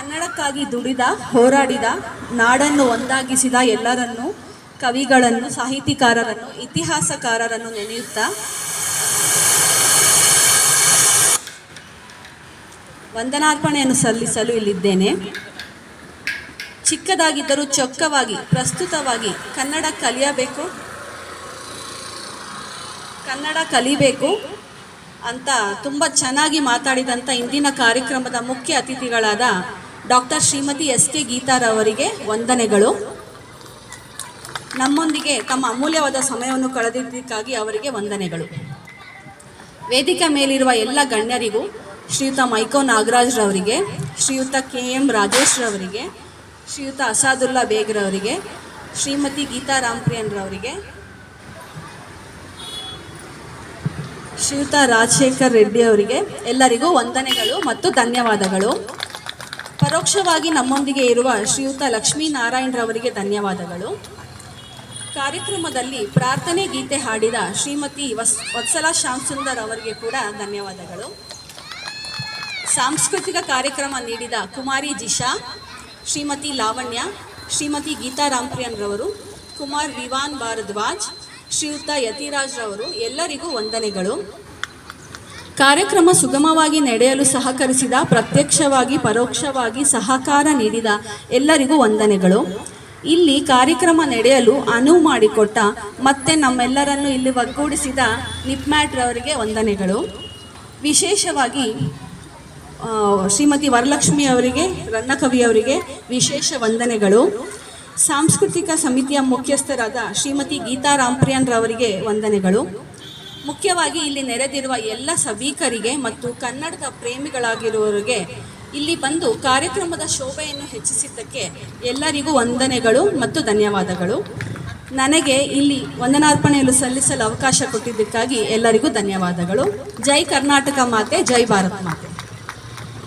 ಕನ್ನಡಕ್ಕಾಗಿ ದುಡಿದ, ಹೋರಾಡಿದ, ನಾಡನ್ನು ಒಂದಾಗಿಸಿದ ಎಲ್ಲರನ್ನು, ಕವಿಗಳನ್ನು, ಸಾಹಿತಿಕಾರರನ್ನು, ಇತಿಹಾಸಕಾರರನ್ನು ನೆನೆಯುತ್ತಾ ವಂದನಾರ್ಪಣೆಯನ್ನು ಸಲ್ಲಿಸಲು ಇಲ್ಲಿದ್ದೇನೆ. ಚಿಕ್ಕದಾಗಿದ್ದರೂ ಚೊಕ್ಕವಾಗಿ, ಪ್ರಸ್ತುತವಾಗಿ ಕನ್ನಡ ಕಲಿಯಬೇಕು, ಕನ್ನಡ ಕಲಿಬೇಕು ಅಂತ ತುಂಬ ಚೆನ್ನಾಗಿ ಮಾತಾಡಿದಂಥ ಇಂದಿನ ಕಾರ್ಯಕ್ರಮದ ಮುಖ್ಯ ಅತಿಥಿಗಳಾದ ಡಾಕ್ಟರ್ ಶ್ರೀಮತಿ ಎಸ್ ಕೆ ಗೀತಾರವರಿಗೆ ವಂದನೆಗಳು. ನಮ್ಮೊಂದಿಗೆ ತಮ್ಮ ಅಮೂಲ್ಯವಾದ ಸಮಯವನ್ನು ಕಳೆದಿದ್ದಕ್ಕಾಗಿ ಅವರಿಗೆ ವಂದನೆಗಳು. ವೇದಿಕೆ ಮೇಲಿರುವ ಎಲ್ಲ ಗಣ್ಯರಿಗೂ ಶ್ರೀಯುತ ಮೈಕೋ ನಾಗರಾಜ್ರವರಿಗೆ ಶ್ರೀಯುತ ಕೆ ಎಂ ರಾಜೇಶ್ರವರಿಗೆ ಶ್ರೀಯುತ ಅಸಾದುಲ್ಲಾ ಬೇಗ್ರವರಿಗೆ ಶ್ರೀಮತಿ ಗೀತಾ ರಾಮ್ಪ್ರಿಯನ್ರವರಿಗೆ ಶ್ರೀಯುತ ರಾಜಶೇಖರ್ ರೆಡ್ಡಿ ಅವರಿಗೆ ಎಲ್ಲರಿಗೂ ವಂದನೆಗಳು ಮತ್ತು ಧನ್ಯವಾದಗಳು. ಪರೋಕ್ಷವಾಗಿ ನಮ್ಮೊಂದಿಗೆ ಇರುವ ಶ್ರೀಯುತ ಲಕ್ಷ್ಮೀನಾರಾಯಣರವರಿಗೆ ಧನ್ಯವಾದಗಳು. ಕಾರ್ಯಕ್ರಮದಲ್ಲಿ ಪ್ರಾರ್ಥನೆ ಗೀತೆ ಹಾಡಿದ ಶ್ರೀಮತಿ ವಸ್, ವತ್ಸಲ ಶ್ಯಾಮ್ಸುಂದರ್ ಅವರಿಗೆ ಕೂಡ ಧನ್ಯವಾದಗಳು. ಸಾಂಸ್ಕೃತಿಕ ಕಾರ್ಯಕ್ರಮ ನೀಡಿದ ಕುಮಾರಿ ಜಿಶಾ ಶ್ರೀಮತಿ ಲಾವಣ್ಯ, ಶ್ರೀಮತಿ ಗೀತಾ ರಾಮ್ಪ್ರಿಯನ್ರವರು ಕುಮಾರ್ ವಿವಾನ್ ಭಾರದ್ವಾಜ್, ಶ್ರೀಯುತ ಯತಿರಾಜ್ರವರು ಎಲ್ಲರಿಗೂ ವಂದನೆಗಳು. ಕಾರ್ಯಕ್ರಮ ಸುಗಮವಾಗಿ ನಡೆಯಲು ಸಹಕರಿಸಿದ, ಪ್ರತ್ಯಕ್ಷವಾಗಿ, ಪರೋಕ್ಷವಾಗಿ ಸಹಕಾರ ನೀಡಿದ ಎಲ್ಲರಿಗೂ ವಂದನೆಗಳು. ಇಲ್ಲಿ ಕಾರ್ಯಕ್ರಮ ನಡೆಯಲು ಅನುವು ಮಾಡಿಕೊಟ್ಟ, ಮತ್ತೆ ನಮ್ಮೆಲ್ಲರನ್ನು ಇಲ್ಲಿ ಒಗ್ಗೂಡಿಸಿದ ನಿಪ್ಮ್ಯಾಟ್ರವರಿಗೆ ವಂದನೆಗಳು. ವಿಶೇಷವಾಗಿ ಶ್ರೀಮತಿ ವರಲಕ್ಷ್ಮಿ ಅವರಿಗೆ ರನ್ನಕವಿಯವರಿಗೆ ವಿಶೇಷ ವಂದನೆಗಳು. ಸಾಂಸ್ಕೃತಿಕ ಸಮಿತಿಯ ಮುಖ್ಯಸ್ಥರಾದ ಶ್ರೀಮತಿ ಗೀತಾ ರಾಮ್ಪ್ರಿಯನ್ರವರಿಗೆ ವಂದನೆಗಳು. ಮುಖ್ಯವಾಗಿ ಇಲ್ಲಿ ನೆರೆದಿರುವ ಎಲ್ಲ ಸಭಿಕರಿಗೆ ಮತ್ತು ಕನ್ನಡದ ಪ್ರೇಮಿಗಳಾಗಿರುವವರಿಗೆ ಇಲ್ಲಿ ಬಂದು ಕಾರ್ಯಕ್ರಮದ ಶೋಭೆಯನ್ನು ಹೆಚ್ಚಿಸಿದ್ದಕ್ಕೆ ಎಲ್ಲರಿಗೂ ವಂದನೆಗಳು ಮತ್ತು ಧನ್ಯವಾದಗಳು. ನನಗೆ ಇಲ್ಲಿ ವಂದನಾರ್ಪಣೆಯನ್ನು ಸಲ್ಲಿಸಲು ಅವಕಾಶ ಕೊಟ್ಟಿದ್ದಕ್ಕಾಗಿ ಎಲ್ಲರಿಗೂ ಧನ್ಯವಾದಗಳು. ಜೈ ಕರ್ನಾಟಕ ಮಾತೆ, ಜೈ ಭಾರತ್ ಮಾತೆ.